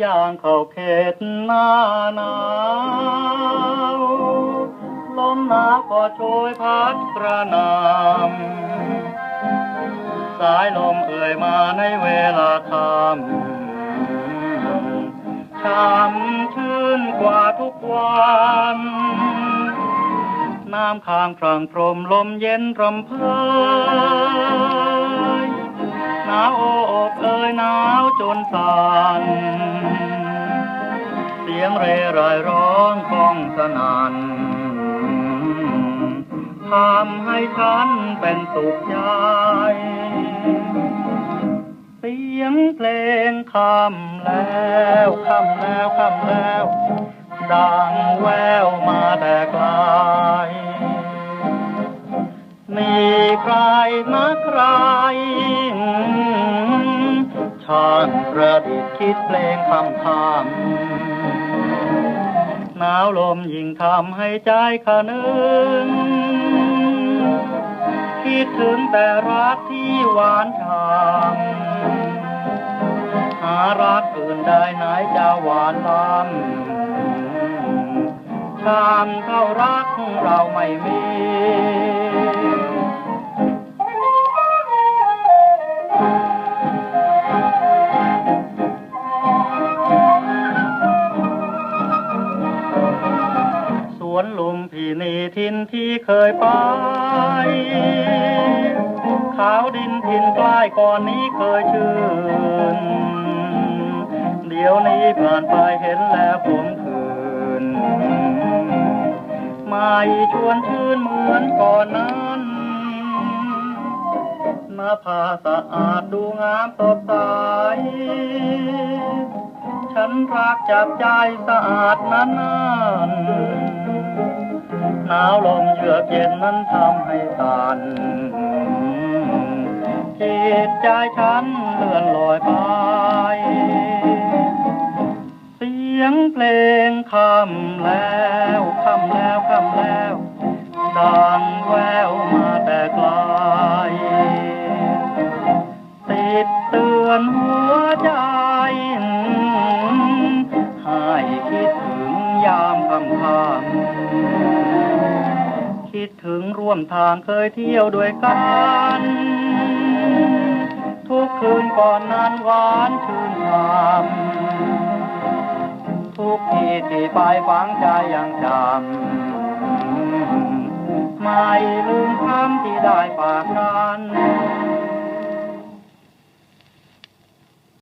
อย่างเข้าเขตหน้าหนาวลมหนาวก็โชยพัดกระหนำสายลมเอ่ยมาในเวลาค่ำช้ำชื่นกว่าทุกวัน น้ำค้างครางพรมลมเย็นรำเพย หนาวโอบเอ่ยหนาวจนสั่นเสียงเรไรายร้องก้องสนั่นทำให้ฉันเป็นสุขใจ เสียงเพลงคำแล้วคำแล้วคำแล้วดั ใครนะใคร ช่างประดิษฐ์คิดเพลงคำคำหนาวลมยิ่งทำให้ใจขะนึงคิดถึงแต่รักที่หวานฉ่ำหารักอื่นได้ไหนจะหวานล้ำชามเท่ารักเราไม่มี วนลุมพี่นีทินที่เคยไป ขาวดินทินใกล้ก่อนนี้เคยชื่น เดี๋ยวนี้ผ่านไปเห็นแล้วผมคืนไม่ชวนชื่นเหมือนก่อนนั้นหน้าผาสะอาดดูงามสดใส ฉันรักจับใจสะอาดนั้นนหนาวลมเยือกเย็นนั้นทำให้สันจิตใจฉันเลื่อนลอยไป เสียงเพลงคำแล้วคำแล้วคำแล้วดังแววมาแต่ไกลติดเตือนหัวใจ คิดถึงยามคำคำคิดถึงร่วมทางเคยเที่ยวด้วยกัน ทุกคืนก่อนนั้นหวานชื่นชมทุกทีที่ไปฝังใจยังจำไม่ลืมคำที่ได้ฝากกัน